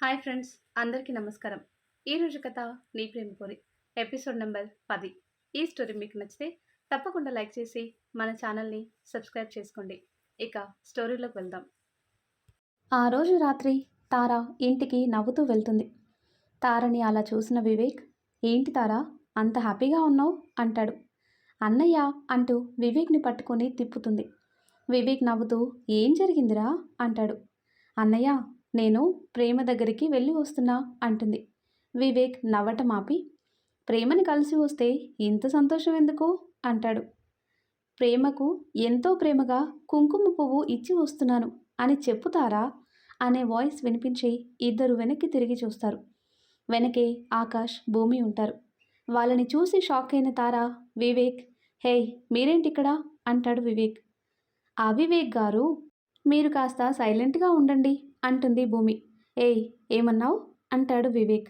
Hi friends అందరికీ నమస్కారం. ఈరోజు కథ నీ ప్రేమపూరి ఎపిసోడ్ నెంబర్ పది. ఈ స్టోరీ మీకు నచ్చితే తప్పకుండా లైక్ చేసి మన ఛానల్ని సబ్స్క్రైబ్ చేసుకోండి. ఇక స్టోరీలోకి వెళ్దాం. ఆ రోజు రాత్రి తార ఇంటికి నవ్వుతూ వెళ్తుంది. తారని అలా చూసిన వివేక్ ఏంటి తారా అంత హ్యాపీగా ఉన్నావు? అంటాడు. అన్నయ్య అంటూ వివేక్ని పట్టుకొని తిప్పుతుంది. వివేక్ నవ్వుతూ ఏం జరిగిందిరా? అంటాడు. అన్నయ్య నేను ప్రేమ దగ్గరికి వెళ్ళి వస్తున్నా అంటుంది. వివేక్ నవ్వటం ఆపి ప్రేమని కలిసి వస్తే ఇంత సంతోషం ఎందుకు? అంటాడు. ప్రేమకు ఎంతో ప్రేమగా కుంకుమ పువ్వు ఇచ్చి వస్తున్నాను అని చెప్పుతారా? అనే వాయిస్ వినిపించి ఇద్దరు వెనక్కి తిరిగి చూస్తారు. వెనకే ఆకాష్ భూమి ఉంటారు. వాళ్ళని చూసి షాక్ అయిన తారా వివేక్ హే మీరేంటి ఇక్కడ? అంటాడు వివేక్. అవివేక్ గారు మీరు కాస్త సైలెంట్గా ఉండండి అంటుంది భూమి. ఏయ్ ఏమన్నావు? అంటాడు వివేక్.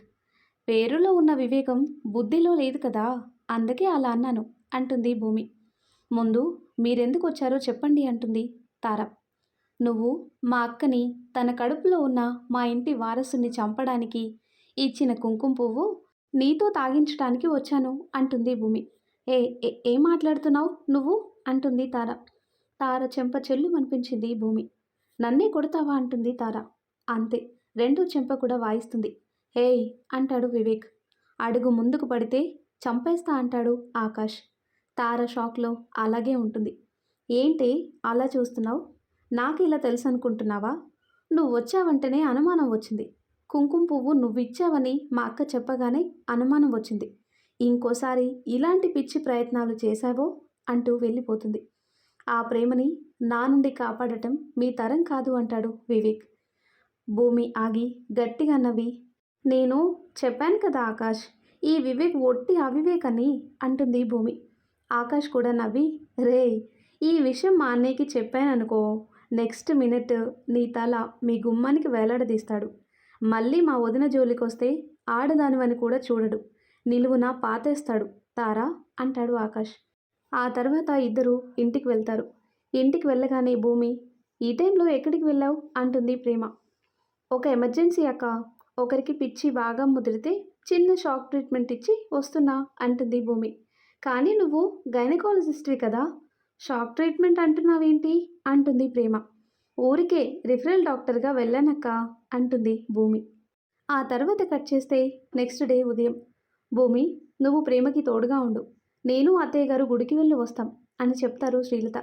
పేరులో ఉన్న వివేకం బుద్ధిలో లేదు కదా అందుకే అలా అన్నాను అంటుంది భూమి. ముందు మీరెందుకు వచ్చారో చెప్పండి అంటుంది తార నువ్వు మా అక్కని తన కడుపులో ఉన్న మా ఇంటి వారసుని చంపడానికి ఇచ్చిన కుంకుమ పువ్వు నీతో తాగించడానికి వచ్చాను అంటుంది భూమి. ఏ ఏ- ఏం మాట్లాడుతున్నావు నువ్వు? అంటుంది తార తార చెంప చెల్లు అనిపించింది భూమి. నన్నే కొడతావా అంటుంది తార. అంతే రెండో చెంప కూడా వాయిస్తుంది. హేయ్ అంటాడు వివేక్. అడుగు ముందుకు పడితే చంపేస్తా అంటాడు ఆకాష్. తార షాక్లో అలాగే ఉంటుంది. ఏంటి అలా చూస్తున్నావు? నాకు ఇలా తెలుసు అనుకుంటున్నావా నువ్వు వచ్చావంటేనే అనుమానం వచ్చింది. కుంకుమ పువ్వు నువ్వు ఇచ్చావని మా అక్క చెప్పగానే అనుమానం వచ్చింది. ఇంకోసారి ఇలాంటి పిచ్చి ప్రయత్నాలు చేశావో అంటూ వెళ్ళిపోతుంది. ఆ ప్రేమని నా నుండి కాపాడటం మీ తరం కాదు అంటాడు వివేక్. భూమి ఆగి గట్టిగా నవ్వి నేను చెప్పాను కదా ఆకాష్ ఈ వివేక్ ఒట్టి అవివేక్ అని అంటుంది భూమి. ఆకాష్ కూడా నవ్వి రే ఈ విషయం మా అన్నయ్యకి చెప్పాననుకో నెక్స్ట్ మినిట్ నీ తల మీ గుమ్మానికి వేలాడదీస్తాడు. మళ్ళీ మా వదిన జోలికి వస్తే ఆడదానివని కూడా చూడడు నిలువున పాతేస్తాడు తారా అంటాడు ఆకాష్. ఆ తర్వాత ఇద్దరు ఇంటికి వెళ్తారు. ఇంటికి వెళ్ళగానే భూమి ఈ టైంలో ఎక్కడికి వెళ్ళావు? అంటుంది ప్రేమ. ఒక ఎమర్జెన్సీ అక్క. ఒకరికి పిచ్చి బాగా ముదిరితే చిన్న షాక్ ట్రీట్మెంట్ ఇచ్చి వస్తున్నా అంటుంది భూమి. కానీ నువ్వు గైనకాలజిస్ట్వి కదా. షాక్ ట్రీట్మెంట్ అంటున్నావేంటి? అంటుంది ప్రేమ. ఊరికే రిఫరల్ డాక్టర్గా వెళ్ళానక్క అంటుంది భూమి. ఆ తర్వాత కట్ చేస్తే నెక్స్ట్ డే ఉదయం. భూమి నువ్వు ప్రేమకి తోడుగా ఉండు. నేను అత్తయ్య గారు గుడికి వెళ్ళి వస్తాం అని చెప్తారు శ్రీలత.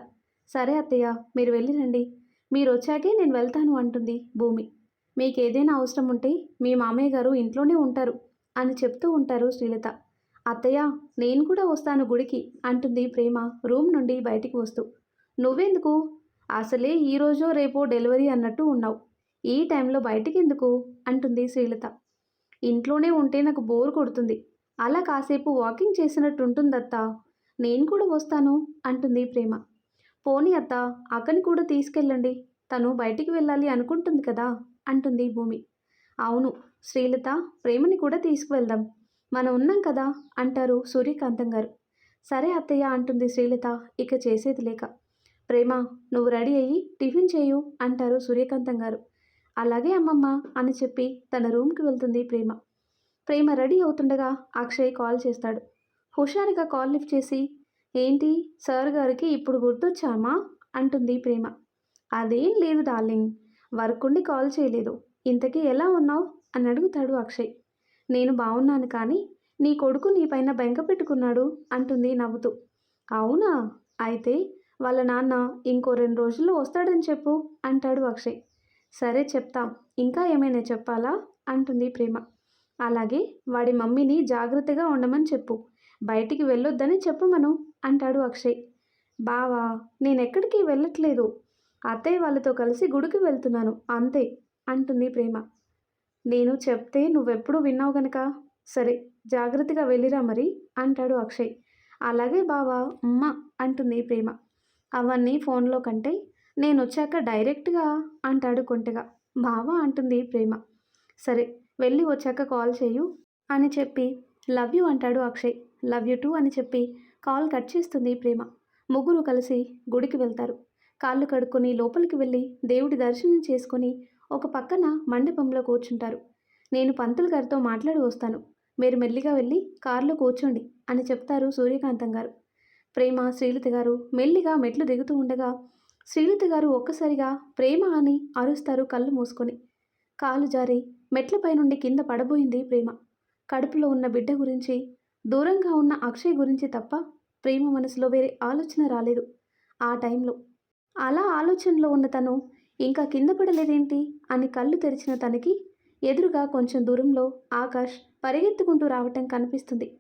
సరే అత్తయ్య మీరు వెళ్ళిరండి. మీరు వచ్చాకే నేను వెళ్తాను అంటుంది భూమి. మీకు ఏదైనా అవసరం ఉంటే మీ మామయ్య గారు ఇంట్లోనే ఉంటారు అని చెప్తూ ఉంటారు శ్రీలత. అత్తయ్య నేను కూడా వస్తాను గుడికి అంటుంది ప్రేమ రూమ్ నుండి బయటికి వస్తూ. నువ్వెందుకు? అసలే ఈరోజో రేపో డెలివరీ అన్నట్టు ఉన్నావు. ఈ టైంలో బయటికి ఎందుకు అంటుంది శ్రీలత. ఇంట్లోనే ఉంటే నాకు బోర్ కొడుతుంది. అలా కాసేపు వాకింగ్ చేసినట్టు ఉంటుందత్తా నేను కూడా వస్తాను అంటుంది ప్రేమ. పోనీ అత్త అక్కని కూడా తీసుకెళ్ళండి. తను బయటికి వెళ్ళాలి అనుకుంటుంది కదా అంటుంది భూమి. అవును శ్రీలత ప్రేమని కూడా తీసుకువెళ్దాం. మనం ఉన్నాం కదా అంటారు సూర్యకాంతం గారు. సరే అత్తయ్య అంటుంది శ్రీలత ఇక చేసేది లేక. ప్రేమ నువ్వు రెడీ అయ్యి టిఫిన్ చేయు అంటారు సూర్యకాంతం గారు. అలాగే అమ్మమ్మ అని చెప్పి తన రూమ్కి వెళ్తుంది ప్రేమ. ప్రేమ రెడీ అవుతుండగా అక్షయ్ కాల్ చేస్తాడు. హుషారుగా కాల్ లిఫ్ట్ చేసి ఏంటి సార్ గారికి ఇప్పుడు గుర్తొచ్చామా? అంటుంది ప్రేమ. అదేం లేదు డార్లింగ్ వర్క్ ఉండి కాల్ చేయలేదు. ఇంతకీ ఎలా ఉన్నావు? అని అడుగుతాడు అక్షయ్. నేను బాగున్నాను కానీ నీ కొడుకు నీ పైన బెంగ పెట్టుకున్నాడు అంటుంది నవ్వుతూ. అవునా? అయితే వాళ్ళ నాన్న ఇంకో రెండు రోజుల్లో వస్తాడని చెప్పు అంటాడు అక్షయ్. సరే చెప్తా. ఇంకా ఏమైనా చెప్పాలా? అంటుంది ప్రేమ. అలాగే వాడి మమ్మీని జాగ్రత్తగా ఉండమని చెప్పు. బయటికి వెళ్ళొద్దని చెప్పమను అంటాడు అక్షయ్. బావా నేనెక్కడికి వెళ్ళట్లేదు. అత్తయ్య వాళ్ళతో కలిసి గుడికి వెళ్తున్నాను అంతే అంటుంది ప్రేమ. నేను చెప్తే నువ్వెప్పుడు విన్నావు గనక? సరే జాగ్రత్తగా వెళ్ళిరా మరి అంటాడు అక్షయ్. అలాగే బావా అమ్మ అంటుంది ప్రేమ. అవన్నీ ఫోన్లో కంటే నేను వచ్చాక డైరెక్ట్గా అంటాడు కొంటెగా. బావా అంటుంది ప్రేమ. సరే వెళ్ళి వచ్చాక కాల్ చేయు అని చెప్పి. లవ్ యూ అంటాడు అక్షయ్. లవ్ యూ టూ అని చెప్పి కాల్ కట్ చేస్తుంది ప్రేమ. ముగ్గురు కలిసి గుడికి వెళ్తారు. కాళ్ళు కడుక్కొని లోపలికి వెళ్ళి దేవుడి దర్శనం చేసుకొని ఒక పక్కన మండపంలో కూర్చుంటారు. నేను పంతులు గారితో మాట్లాడి వస్తాను. మీరు మెల్లిగా వెళ్ళి కారులో కూర్చోండి అని చెప్తారు సూర్యకాంతం గారు. ప్రేమ శ్రీలత గారు మెల్లిగా మెట్లు దిగుతూ ఉండగా శ్రీలత గారు ఒక్కసారిగా ప్రేమ అని అరుస్తారు కళ్ళు మూసుకొని. కాలు జారి మెట్లపై నుండి కింద పడబోయింది ప్రేమ. కడుపులో ఉన్న బిడ్డ గురించి దూరంగా ఉన్న అక్షయ్ గురించి తప్ప ప్రేమ మనసులో వేరే ఆలోచన రాలేదు. ఆ టైంలో అలా ఆలోచనలో ఉన్న తను ఇంకా కింద పడలేదేంటి అని కళ్ళు తెరిచిన తనకి ఎదురుగా కొంచెం దూరంలో ఆకాష్ పరిగెత్తుకుంటూ రావటం కనిపిస్తుంది.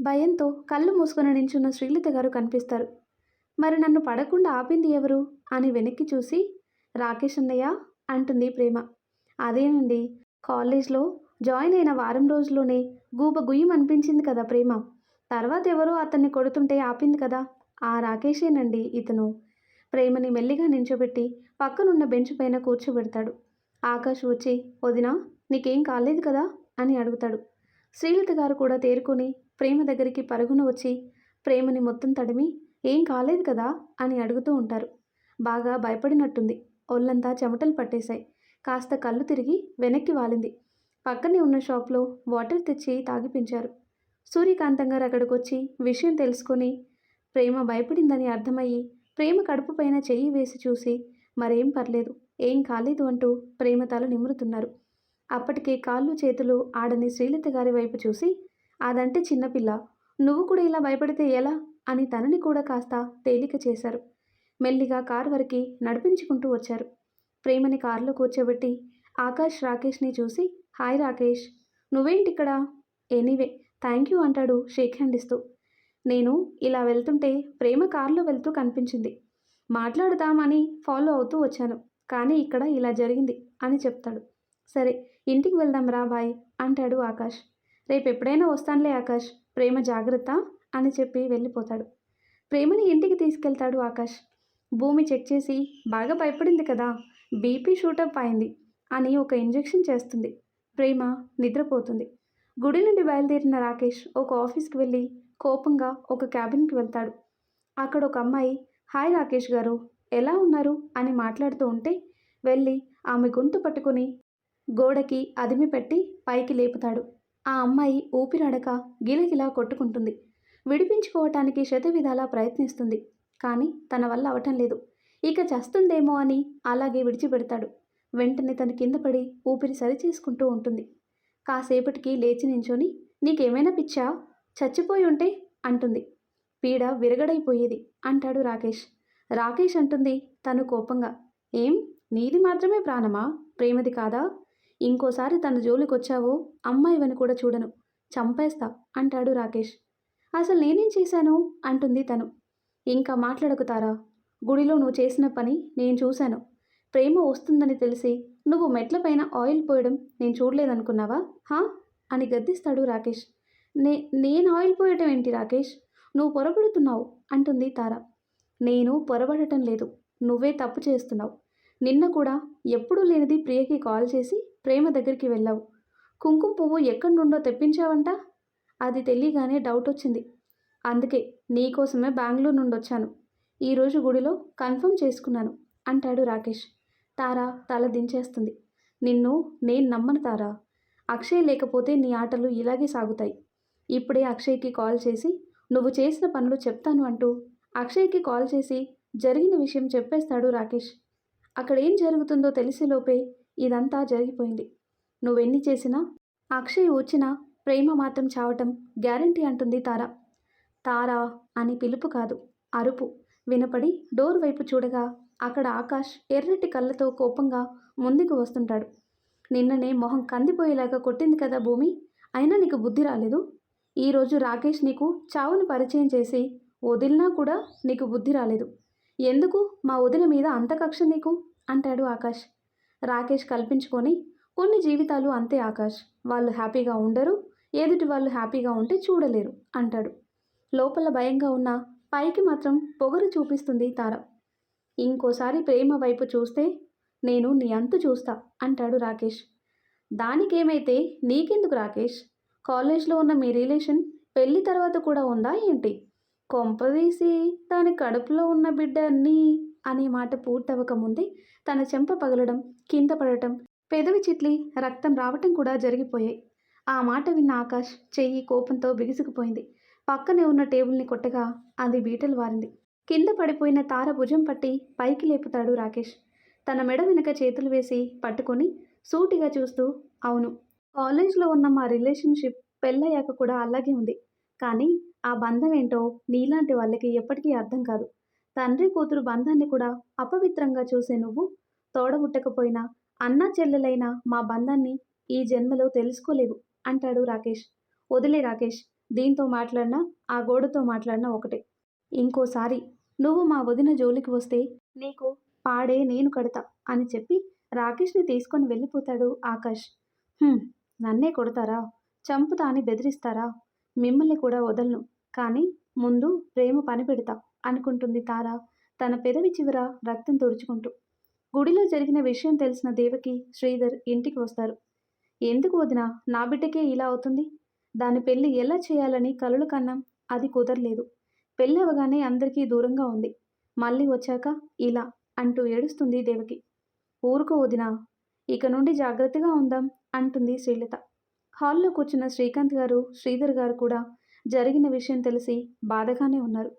భయంతో కళ్ళు మూసుకొని నించున్న శ్రీలత గారు కనిపిస్తారు. మరి నన్ను పడకుండా ఆపింది ఎవరు? అని వెనక్కి చూసి రాకేష్ అన్నయ్య అంటుంది ప్రేమ. అదేనండి కాలేజ్లో జాయిన్ అయిన వారం రోజుల్లోనే గూబ గుయ్యం అనిపించింది కదా ప్రేమ. తర్వాత ఎవరో అతన్ని కొడుతుంటే ఆపింది కదా. ఆ రాకేషేనండి ఇతను. ప్రేమని మెల్లిగా నించోబెట్టి పక్కనున్న బెంచ్ పైన కూర్చోబెడతాడు. ఆకాష్ వచ్చి వదినా నీకేం కాలేదు కదా? అని అడుగుతాడు. శ్రీలత గారు కూడా తేరుకొని ప్రేమ దగ్గరికి పరుగున వచ్చి ప్రేమని మొత్తం తడిమి ఏం కాలేదు కదా? అని అడుగుతూ ఉంటారు. బాగా భయపడినట్టుంది. ఒళ్ళంతా చెమటలు పట్టేశాయి. కాస్త కళ్ళు తిరిగి వెనక్కి వాలింది. పక్కనే ఉన్న షాప్లో వాటర్ తెచ్చి తాగిపించారు. సూర్యకాంతం గారు అక్కడికి వచ్చి విషయం తెలుసుకొని ప్రేమ భయపడిందని అర్థమయ్యి ప్రేమ కడుపు పైన చెయ్యి వేసి చూసి మరేం పర్లేదు ఏం కాలేదు అంటూ ప్రేమ తల నిమురుతున్నారు. అప్పటికే కాళ్ళు చేతులు ఆడని శ్రీలత గారి వైపు చూసి అదంటే చిన్నపిల్ల నువ్వు కూడా ఇలా భయపడితే ఎలా? అని తనని కూడా కాస్త తేలిక చేశారు. మెల్లిగా కారు వరకు నడిపించుకుంటూ వచ్చారు. ప్రేమని కారులో కూర్చోబెట్టి ఆకాష్ రాకేష్ని చూసి హాయ్ రాకేష్. నువ్వేంటిక్కడ? ఎనీవే. థ్యాంక్ యూ అంటాడు షేక్ హ్యాండ్ ఇస్తూ. నేను ఇలా వెళ్తుంటే ప్రేమ కారులో వెళ్తూ కనిపించింది. మాట్లాడదామని ఫాలో అవుతూ వచ్చాను కానీ ఇక్కడ ఇలా జరిగింది అని చెప్తాడు. సరే ఇంటికి వెళ్దాం రా బాయ్ అంటాడు ఆకాష్. రేపు ఎప్పుడైనా వస్తానులే ఆకాష్. ప్రేమ జాగ్రత్త అని చెప్పి వెళ్ళిపోతాడు. ప్రేమని ఇంటికి తీసుకెళ్తాడు ఆకాష్. భూమి చెక్ చేసి బాగా భయపడింది కదా. బీపీ షూటప్ అయింది అని ఒక ఇంజెక్షన్ చేస్తుంది. ప్రేమ నిద్రపోతుంది. గుడి నుండి బయలుదేరిన రాకేష్ ఒక ఆఫీస్కి వెళ్ళి కోపంగా ఒక క్యాబిన్కి వెళ్తాడు. అక్కడ ఒక అమ్మాయి హాయ్ రాకేష్ గారు ఎలా ఉన్నారు? అని మాట్లాడుతూ ఉంటే వెళ్ళి ఆమె గొంతు పట్టుకుని గోడకి అదిమి పెట్టి పైకి లేపుతాడు. ఆ అమ్మాయి ఊపిరాడక గిలగిలా కొట్టుకుంటుంది. విడిపించుకోవటానికి శతవిధాలా ప్రయత్నిస్తుంది. కానీ తన వల్ల అవటం లేదు. ఇక చస్తుందేమో అని అలాగే విడిచిపెడతాడు. వెంటనే తన కింద పడి ఊపిరి సరిచేసుకుంటూ ఉంటుంది. కాసేపటికి లేచి నించొని నీకేమైనా పిచ్చా? చచ్చిపోయి ఉంటే అంటుంది. పీడ విరగడైపోయేది అంటాడు రాకేష్. రాకేష్ అంటుంది తను కోపంగా ఏం? నీది మాత్రమే ప్రాణమా? ప్రేమది కాదా? ఇంకోసారి తన జోలికొచ్చావో అమ్మాయివని కూడా చూడను. చంపేస్తా అంటాడు రాకేష్. అసలు నేనేం చేశాను? అంటుంది తను. ఇంకా మాట్లాడకుతారా? గుడిలో నువ్వు చేసిన పని నేను చూశాను. ప్రేమ వస్తుందని తెలిసి నువ్వు మెట్లపైన ఆయిల్ పోయడం నేను చూడలేదనుకున్నావా? హా? అని గద్దిస్తాడు రాకేష్. నే నేను ఆయిల్ పోయటం ఏంటి రాకేష్? నువ్వు పొరపడుతున్నావు అంటుంది తార. నేను పొరబడటం లేదు. నువ్వే తప్పు చేస్తున్నావు. నిన్న కూడా ఎప్పుడూ లేనిది ప్రియకి కాల్ చేసి ప్రేమ దగ్గరికి వెళ్ళావు. కుంకుమ పువ్వు ఎక్కడి నుండో తెప్పించావంట? అది తెలియగానే డౌట్ వచ్చింది. అందుకే నీకోసమే బెంగళూరు నుండి వచ్చాను ఈరోజు గుడిలో కన్ఫర్మ్ చేసుకున్నాను అంటాడు రాకేష్. తారా తల దించేస్తుంది. నిన్ను నేను నమ్మను తారా. అక్షయ్ లేకపోతే నీ ఆటలు ఇలాగే సాగుతాయి. ఇప్పుడే అక్షయ్కి కాల్ చేసి నువ్వు చేసిన పనులు చెప్తాను అంటూ అక్షయ్కి కాల్ చేసి జరిగిన విషయం చెప్పేస్తాడు రాకేష్. అక్కడ ఏం జరుగుతుందో తెలిసేలోపే ఇదంతా జరిగిపోయింది. నువ్వెన్ని చేసినా అక్షయ్ వచ్చినా ప్రేమ మాత్రం చావటం గ్యారంటీ అంటుంది తార. తారా అని పిలుపు కాదు అరుపు. వినపడి డోర్ వైపు చూడగా అక్కడ ఆకాష్ ఎర్రటి కళ్ళతో కోపంగా ముందుకు వస్తుంటాడు. నిన్ననే మొహం కందిపోయేలాగా కొట్టింది కదా భూమి. అయినా నీకు బుద్ధి రాలేదు? ఈరోజు రాకేష్ నీకు చావుని పరిచయం చేసి వదిలినా కూడా నీకు బుద్ధి రాలేదు. ఎందుకు? మా వదిన మీద అంత కక్ష నీకు? అంటాడు ఆకాష్. రాకేష్ కల్పించుకొని కొన్ని జీవితాలు అంతే ఆకాష్. వాళ్ళు హ్యాపీగా ఉండరు ఎదుటి వాళ్ళు హ్యాపీగా ఉంటే చూడలేరు అంటాడు. లోపల భయంగా ఉన్న పైకి మాత్రం పొగరు చూపిస్తుంది తార. ఇంకోసారి ప్రేమ వైపు చూస్తే నేను నీ అంతు చూస్తా అంటాడు రాకేష్. దానికేమైతే నీకెందుకు రాకేష్? కాలేజ్లో ఉన్న మీ రిలేషన్ పెళ్ళి తర్వాత కూడా ఉందా ఏంటి? కొంపదీసి దాని కడుపులో ఉన్న బిడ్డ నీ అనే మాట పూర్తవక ముందే తన చెంప పగలడం కింద పడటం పెదవి చిట్లి రక్తం రావటం కూడా జరిగిపోయాయి. ఆ మాట విన్న ఆకాష్ చెయ్యి కోపంతో బిగుసుకుపోయింది. పక్కనే ఉన్న టేబుల్ని కొట్టగా అది బీటలు వారింది. కింద పడిపోయిన తార భుజం పట్టి పైకి లేపుతాడు రాకేష్. తన మెడ వెనుక చేతులు వేసి పట్టుకొని సూటిగా చూస్తూ అవును కాలేజ్లో ఉన్న మా రిలేషన్షిప్ పెళ్ళయ్యాక కూడా అలాగే ఉంది. కానీ ఆ బంధం ఏంటో నీలాంటి వాళ్ళకి ఎప్పటికీ అర్థం కాదు. తండ్రి కూతురు బంధాన్ని కూడా అపవిత్రంగా చూసే నువ్వు తోడబుట్టకపోయినా అన్నా చెల్లెలైన మా బంధాన్ని ఈ జన్మలో తెలుసుకోలేవు అంటాడు రాకేష్. వదిలే రాకేష్ దీంతో మాట్లాడినా ఆ గోడతో మాట్లాడినా ఒకటే. ఇంకోసారి నువ్వు మా వదిన జోలికి వస్తే నీకు పాడే నేను కడతా అని చెప్పి రాకేష్ని తీసుకొని వెళ్ళిపోతాడు ఆకాష్. నన్నే కొడతారా? చంపుతా అని బెదిరిస్తారా? మిమ్మల్ని కూడా వదలను. కానీ ముందు ప్రేమ పని పెడతా అనుకుంటుంది తార తన పెదవి చివర రక్తం తుడుచుకుంటూ. గుడిలో జరిగిన విషయం తెలిసిన దేవకి శ్రీధర్ ఇంటికి వస్తారు. ఎందుకు వదినా? నా బిడ్డకే ఇలా అవుతుంది? దాని పెళ్ళి ఎలా చేయాలని కలలు కన్నాం. అది కుదరలేదు. పెళ్ళి అవగానే అందరికీ దూరంగా ఉంది. మళ్ళీ వచ్చాక ఇలా అంటూ ఏడుస్తుంది దేవకి. ఊరుకో వదినా ఇక నుండి జాగ్రత్తగా ఉందాం అంటుంది శ్రీలత. హాల్లో కూర్చున్న శ్రీకాంత్ గారు శ్రీధర్ గారు కూడా జరిగిన విషయం తెలిసి బాధగానే ఉన్నారు.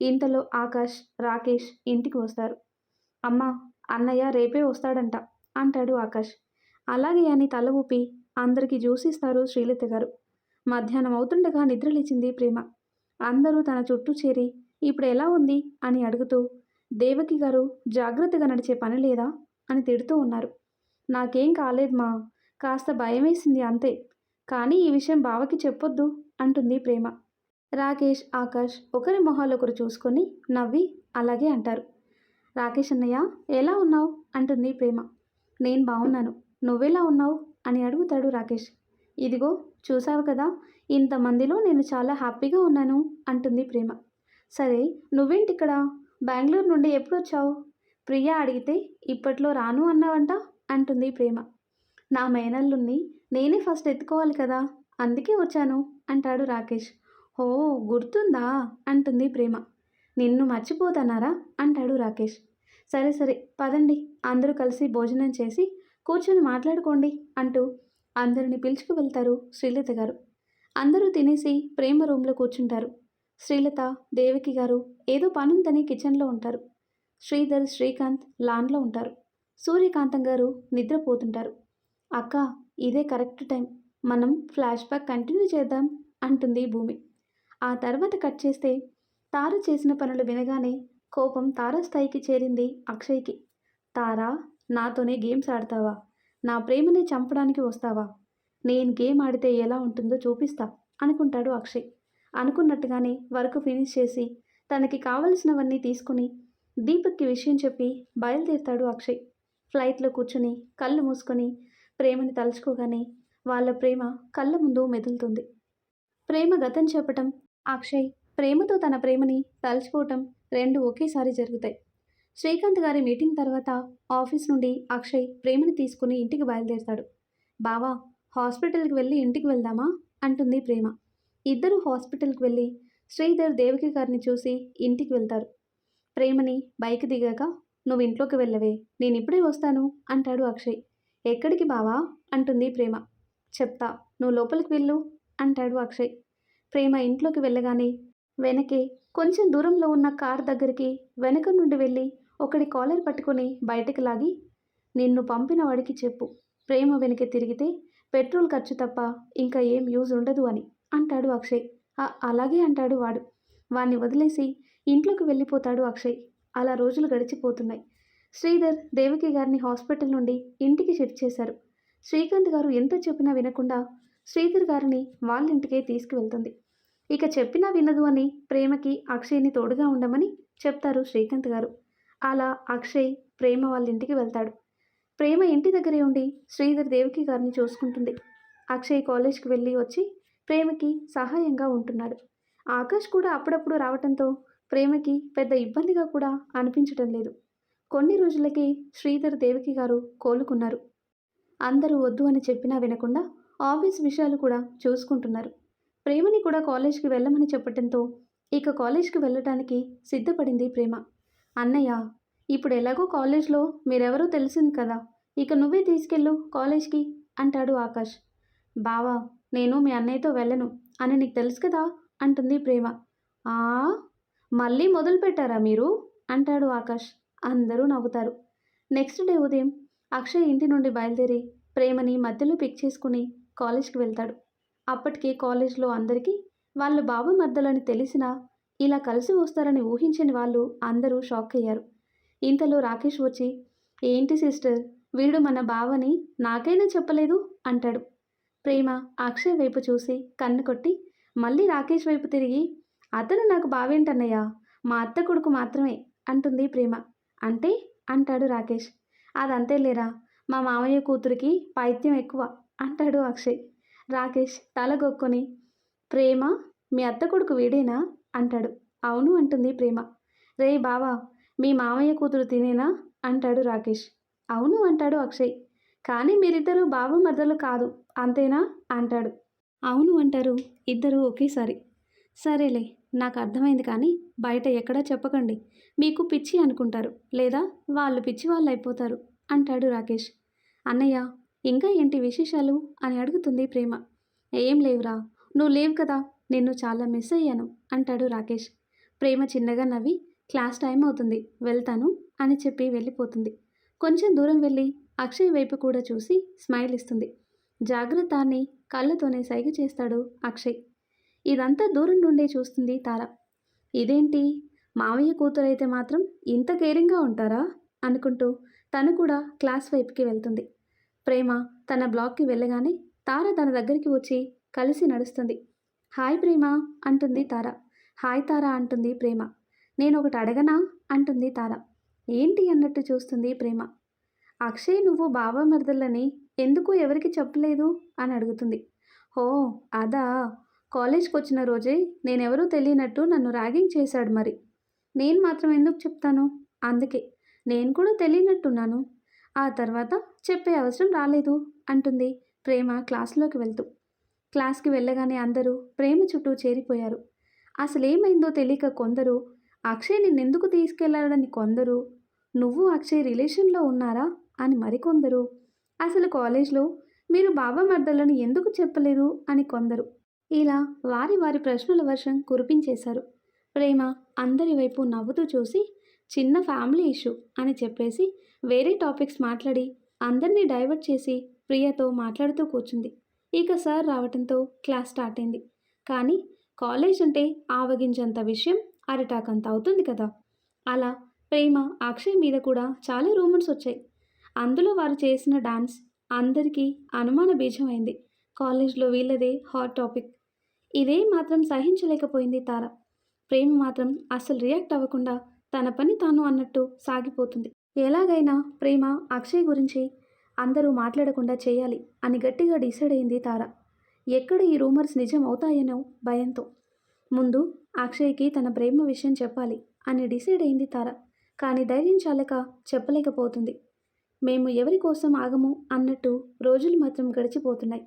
ఇంతలో ఆకాష్ రాకేష్ ఇంటికి వస్తారు. అమ్మా అన్నయ్య రేపే వస్తాడంట అంటాడు ఆకాష్. అలాగే అని తల ఊపి అందరికీ జ్యూస్ ఇస్తారు శ్రీలత గారు. మధ్యాహ్నం అవుతుండగా నిద్రలేచింది ప్రేమ. అందరూ తన చుట్టూ చేరి ఇప్పుడు ఎలా ఉంది? అని అడుగుతూ దేవకి గారు జాగ్రత్తగా నడిచే పని లేదా? అని తిడుతూ ఉన్నారు. నాకేం కాలేదు మా కాస్త భయం వేసింది అంతే. కానీ ఈ విషయం బావకి చెప్పొద్దు అంటుంది ప్రేమ. రాకేష్ ఆకాష్ ఒకరి మొహాలు ఒకరు చూసుకొని నవ్వి అలాగే అంటారు. రాకేష్ అన్నయ్య ఎలా ఉన్నావు? అంటుంది ప్రేమ. నేను బాగున్నాను నువ్వెలా ఉన్నావు? అని అడుగుతాడు రాకేష్. ఇదిగో చూసావు కదా? ఇంతమందిలో నేను చాలా హ్యాపీగా ఉన్నాను అంటుంది ప్రేమ. సరే నువ్వేంటి ఇక్కడ బెంగళూరు నుండి ఎప్పుడు వచ్చావు ప్రియా అడిగితే ఇప్పట్లో రాను అన్నావంట అంటుంది ప్రేమ. నా మేనల్లుని నేనే ఫస్ట్ ఎత్తుకోవాలి కదా అందుకే వచ్చాను అంటాడు రాకేష్. ఓ గుర్తుందా? అంటుంది ప్రేమ. నిన్ను మర్చిపోతానారా? అంటాడు రాకేష్. సరే సరే పదండి అందరూ కలిసి భోజనం చేసి కూర్చొని మాట్లాడుకోండి అంటూ అందరిని పిలుచుకు వెళ్తారు శ్రీలత గారు. అందరూ తినేసి ప్రేమ రూమ్లో కూర్చుంటారు. శ్రీలత దేవికి గారు ఏదో పనుందని కిచెన్లో ఉంటారు. శ్రీధర్ శ్రీకాంత్ లాన్లో ఉంటారు. సూర్యకాంతం గారు నిద్రపోతుంటారు. అక్క ఇదే కరెక్ట్ టైం. మనం ఫ్లాష్ బ్యాక్ కంటిన్యూ చేద్దాం అంటుంది భూమి. ఆ తర్వాత కట్ చేస్తే తార చేసిన పనులు వినగానే కోపం తార స్థాయికి చేరింది అక్షయ్కి. తారా నాతోనే గేమ్స్ ఆడతావా? నా ప్రేమని చంపడానికి వస్తావా? నేను గేమ్ ఆడితే ఎలా ఉంటుందో చూపిస్తా అనుకుంటాడు అక్షయ్. అనుకున్నట్టుగానే వర్క్ ఫినిష్ చేసి తనకి కావలసినవన్నీ తీసుకుని దీపక్కి విషయం చెప్పి బయలుదేరుతాడు అక్షయ్. ఫ్లైట్లో కూర్చుని కళ్ళు మూసుకొని ప్రేమని తలుచుకోగానే వాళ్ళ ప్రేమ కళ్ళ ముందు మెదులుతుంది. ప్రేమ గతం చెప్పటం అక్షయ్ ప్రేమతో తన ప్రేమని తలుచుకోవటం రెండు ఒకేసారి జరుగుతాయి. శ్రీకాంత్ గారి మీటింగ్ తర్వాత ఆఫీస్ నుండి అక్షయ్ ప్రేమని తీసుకుని ఇంటికి బయలుదేరుతాడు. బావా హాస్పిటల్కి వెళ్ళి ఇంటికి వెళ్దామా? అంటుంది ప్రేమ. ఇద్దరు హాస్పిటల్కి వెళ్ళి శ్రీధర్ దేవికి గారిని చూసి ఇంటికి వెళ్తారు. ప్రేమని బైక్ దిగాక నువ్వు ఇంట్లోకి వెళ్ళవే నేను ఇప్పుడే వస్తాను అంటాడు అక్షయ్. ఎక్కడికి బావా? అంటుంది ప్రేమ. చెప్తా నువ్వు లోపలికి వెళ్ళు అంటాడు అక్షయ్. ప్రేమ ఇంట్లోకి వెళ్ళగానే వెనకే కొంచెం దూరంలో ఉన్న కార్ దగ్గరికి వెనక నుండి వెళ్ళి ఒకడి కాలర్ పట్టుకొని బయటకు లాగి నిన్ను పంపిన వాడికి చెప్పు. ప్రేమ వెనుక తిరిగితే పెట్రోల్ ఖర్చు తప్ప ఇంకా ఏం యూజ్ ఉండదు అని అంటాడు అక్షయ్. "ఆ, అలాగే అంటాడు వాడు. వాణ్ణి వదిలేసి ఇంట్లోకి వెళ్ళిపోతాడు అక్షయ్. అలా రోజులు గడిచిపోతున్నాయి. శ్రీధర్ దేవకి గారిని హాస్పిటల్ నుండి ఇంటికి షిఫ్ట్ చేశారు. శ్రీకాంత్ గారు ఎంత చెప్పినా వినకుండా శ్రీధర్ గారిని వాళ్ళ ఇంటికే తీసుకువెళ్తుంది. ఇక చెప్పినా వినదు అని ప్రేమకి అక్షయ్ని తోడుగా ఉండమని చెప్తారు శ్రీకాంత్ గారు. అలా అక్షయ్ ప్రేమ వాళ్ళ ఇంటికి వెళ్తాడు. ప్రేమ ఇంటి దగ్గరే ఉండి శ్రీధర్ దేవకి గారిని చూసుకుంటుంది. అక్షయ్ కాలేజ్కి వెళ్ళి వచ్చి ప్రేమకి సహాయంగా ఉంటున్నాడు. ఆకాష్ కూడా అప్పుడప్పుడు రావటంతో ప్రేమకి పెద్ద ఇబ్బందిగా కూడా అనిపించటం లేదు. కొన్ని రోజులకి శ్రీధర్ దేవకి గారు కోలుకున్నారు. అందరూ వద్దు అని చెప్పినా వినకుండా ఆఫీస్ విషయాలు కూడా చూసుకుంటున్నారు. ప్రేమని కూడా కాలేజ్కి వెళ్ళమని చెప్పటంతో ఇక కాలేజ్కి వెళ్ళటానికి సిద్ధపడింది ప్రేమ. అన్నయ్య ఇప్పుడు ఎలాగో కాలేజ్లో మీరెవరో తెలిసింది కదా ఇక నువ్వే తీసుకెళ్ళు కాలేజ్కి అంటాడు ఆకాష్. బావా నేను మీ అన్నయ్యతో వెళ్ళను అని నీకు తెలుసు కదా అంటుంది ప్రేమ. ఆ? మళ్ళీ మొదలు పెట్టారా మీరు? అంటాడు ఆకాష్. అందరూ నవ్వుతారు. నెక్స్ట్ డే ఉదయం అక్షయ్ ఇంటి నుండి బయలుదేరి ప్రేమని మధ్యలో పిక్ చేసుకుని కాలేజ్కి వెళ్తాడు. అప్పటికే కాలేజ్లో అందరికీ వాళ్ళు బాబు మర్దలని తెలిసినా ఇలా కలిసి వస్తారని ఊహించని వాళ్ళు అందరూ షాక్ అయ్యారు. ఇంతలో రాకేష్ వచ్చి ఏంటి సిస్టర్? వీడు మన బావని నాకైనా చెప్పలేదు? అంటాడు. ప్రేమ అక్షయ్ వైపు చూసి కన్ను కొట్టి మళ్ళీ రాకేష్ వైపు తిరిగి అతను నాకు బావేంటన్నయ్యా? మా అత్త కొడుకు మాత్రమే అంటుంది ప్రేమ. అంటే? అంటాడు రాకేష్. అదంతే లేరా? మా మామయ్య కూతురికి పైత్యం ఎక్కువ అంటాడు అక్షయ్. రాకేష్ తలగొక్కొని ప్రేమ మీ అత్త కొడుకు వీడేనా? అంటాడు. అవును అంటుంది ప్రేమ. రే బావా మీ మామయ్య కూతురు తినేనా? అంటాడు రాకేష్. అవును అంటాడు అక్షయ్. కానీ మీరిద్దరూ బావ మర్దలు కాదు అంతేనా? అంటాడు. అవును అంటారు ఇద్దరు ఒకేసారి. సరేలే నాకు అర్థమైంది కానీ బయట ఎక్కడా చెప్పకండి. మీకు పిచ్చి అనుకుంటారు లేదా వాళ్ళు పిచ్చి వాళ్ళు అయిపోతారు అంటాడు రాకేష్. అన్నయ్య ఇంకా ఏంటి విశేషాలు? అని అడుగుతుంది ప్రేమ. ఏం లేవురా నువ్వు లేవు కదా నిన్ను చాలా మిస్ అయ్యాను అంటాడు రాకేష్. ప్రేమ చిన్నగా నవ్వి క్లాస్ టైం అవుతుంది వెళ్తాను అని చెప్పి వెళ్ళిపోతుంది. కొంచెం దూరం వెళ్ళి అక్షయ్ వైపు కూడా చూసి స్మైల్ ఇస్తుంది. జాగ్రత్త అని కళ్ళతోనే సైగ చేస్తాడు అక్షయ్. ఇదంతా దూరం నుండే చూస్తుంది తార. ఇదేంటి? మావయ్య కూతురైతే మాత్రం ఇంత కేరింగ్గా ఉంటారా? అనుకుంటూ తను కూడా క్లాస్ వైపుకి వెళ్తుంది. ప్రేమ తన బ్లాక్కి వెళ్ళగానే తార తన దగ్గరికి వచ్చి కలిసి నడుస్తుంది. హాయ్ ప్రేమ అంటుంది తార. హాయ్ తార అంటుంది ప్రేమ. నేను ఒకటి అడగనా? అంటుంది తార. ఏంటి అన్నట్టు చూస్తుంది ప్రేమ. అక్షయ్ నువ్వు బాబా మరదలని ఎందుకు ఎవరికి చెప్పలేదు? అని అడుగుతుంది. ఓ అదా. కాలేజ్కి వచ్చిన రోజే నేనెవరూ తెలియనట్టు నన్ను ర్యాగింగ్ చేశాడు మరి. నేను మాత్రం ఎందుకు చెప్తాను? అందుకే. నేను కూడా తెలియనట్టున్నాను. ఆ తర్వాత చెప్పే అవసరం రాలేదు అంటుంది ప్రేమ క్లాస్లోకి వెళ్తూ. క్లాస్కి వెళ్ళగానే అందరూ ప్రేమ చుట్టూ చేరిపోయారు. అసలేమైందో తెలియక కొందరు అక్షయ్ నిన్నెందుకు తీసుకెళ్ళాడని కొందరు నువ్వు అక్షయ్ రిలేషన్లో ఉన్నారా? అని మరికొందరు అసలు కాలేజ్లో మీరు బాబా మర్దలను ఎందుకు చెప్పలేదు అని కొందరు. ఇలా వారి వారి ప్రశ్నల వర్షం కురిపించేశారు. ప్రేమ అందరి వైపు నవ్వుతూ చూసి చిన్న ఫ్యామిలీ ఇష్యూ అని చెప్పేసి వేరే టాపిక్స్ మాట్లాడి అందరినీ డైవర్ట్ చేసి ప్రియతో మాట్లాడుతూ కూర్చుంది. ఇక సార్ రావటంతో క్లాస్ స్టార్ట్ అయింది. కానీ కాలేజ్ అంటే ఆవగించంత విషయం అరిటాకంత అవుతుంది కదా. అలా ప్రేమ అక్షయ్ మీద కూడా చాలా రూమర్స్ వచ్చాయి. అందులో వారు చేసిన డాన్స్ అందరికీ అనుమాన బీజమైంది. కాలేజ్లో వీళ్ళదే హాట్ టాపిక్. ఇదే మాత్రం సహించలేకపోయింది తార. ప్రేమ మాత్రం అసలు రియాక్ట్ అవ్వకుండా తన పని తాను అన్నట్టు సాగిపోతుంది. ఎలాగైనా ప్రేమ అక్షయ్ గురించి అందరూ మాట్లాడకుండా చేయాలి అని గట్టిగా డిసైడ్ అయింది తార. ఎక్కడ ఈ రూమర్స్ నిజం అవుతాయనో భయంతో. ముందు అక్షయ్కి తన ప్రేమ విషయం చెప్పాలి అని డిసైడ్ అయింది తార. కానీ ధైర్యం చాలక చెప్పలేకపోతుంది. మేము ఎవరి కోసం ఆగము అన్నట్టు రోజులు మాత్రం గడిచిపోతున్నాయి.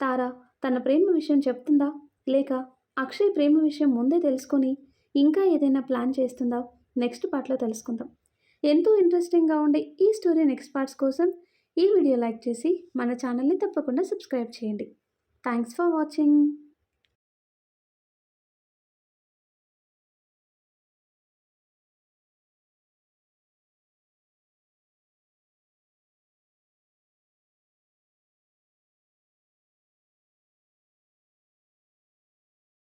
తార తన ప్రేమ విషయం చెప్తుందా? లేక అక్షయ్ ప్రేమ విషయం ముందే తెలుసుకొని ఇంకా ఏదైనా ప్లాన్ చేస్తుందా? నెక్స్ట్ పార్ట్లో తెలుసుకుందాం. ఎంతో ఇంట్రెస్టింగ్గా ఉండే ఈ స్టోరీ నెక్స్ట్ పార్ట్స్ కోసం ఈ వీడియో లైక్ చేసి మన ఛానల్ని తప్పకుండా సబ్స్క్రైబ్ చేయండి. Thanks for watching